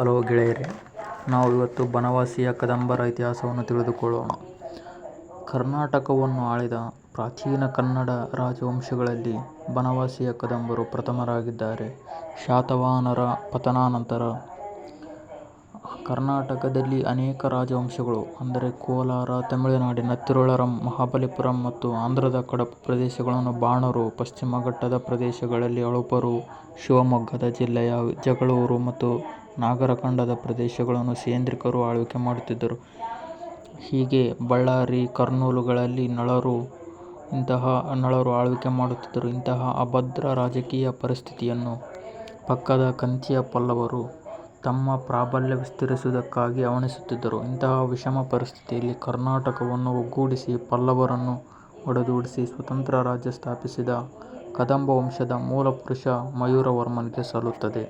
Hello ಗೆಳೆಯರೇ ನಾವು ಇವತ್ತು ಬನವಾಸಿಯ ಕದಂಬರ ಇತಿಹಾಸವನ್ನು ತಿಳಿದುಕೊಳ್ಳೋಣ ಕರ್ನಾಟಕವನ್ನು ಆಳಿದ ಪ್ರಾಚೀನ ಕನ್ನಡ ರಾಜವಂಶಗಳಲ್ಲಿ ಬನವಾಸಿಯ ಕದಂಬರು ಪ್ರಥಮರಾಗಿದ್ದಾರೆ. ಶಾತವಾಹನರ ಪತನಾನಂತರ ಕರ್ನಾಟಕದಲ್ಲಿ ಅನೇಕ ರಾಜವಂಶಗಳು ಅಂದರೆ ಕೋಲಾರ, ತಮಿಳುನಾಡಿನ ತಿರುಳರಂ, ಮಹಾಬಲಿಪುರಂ ಮತ್ತು ಆಂಧ್ರದ ಕಡಪ ಪ್ರದೇಶಗಳನ್ನು ಬಾಣರು, ಪಶ್ಚಿಮ ಘಟ್ಟದ ಪ್ರದೇಶಗಳಲ್ಲಿ ಅಳುಪರು, ಶಿವಮೊಗ್ಗದ ಜಿಲ್ಲೆಯ ಜಗಳೂರು ಮತ್ತು ನಾಗರಖಂಡದ ಪ್ರದೇಶಗಳನ್ನು ಸೇಂದ್ರಿಕರು ಆಳ್ವಿಕೆ ಮಾಡುತ್ತಿದ್ದರು. ಹೀಗೆ ಬಳ್ಳಾರಿ, ಕರ್ನೂಲುಗಳಲ್ಲಿ ನಳರು ಇಂತಹ ನಳರು ಆಳ್ವಿಕೆ ಮಾಡುತ್ತಿದ್ದರು. ಇಂತಹ ಅಭದ್ರ ರಾಜಕೀಯ ಪರಿಸ್ಥಿತಿಯನ್ನು ಪಕ್ಕದ ಕಂಚಿಯ ಪಲ್ಲವರು ತಮ್ಮ ಪ್ರಾಬಲ್ಯ ವಿಸ್ತರಿಸುವುದಕ್ಕಾಗಿ ಅವಣಿಸುತ್ತಿದ್ದರು ಇಂತಹ ವಿಷಮ ಪರಿಸ್ಥಿತಿಯಲ್ಲಿ ಕರ್ನಾಟಕವನ್ನು ಒಗ್ಗೂಡಿಸಿ ಪಲ್ಲವರನ್ನು ಒಡೆದೂಡಿಸಿ ಸ್ವತಂತ್ರ ರಾಜ್ಯ ಸ್ಥಾಪಿಸಿದ ಕದಂಬ ವಂಶದ ಮೂಲಪುರುಷ ಮಯೂರವರ್ಮನಿಗೆ ಸಲ್ಲುತ್ತದೆ.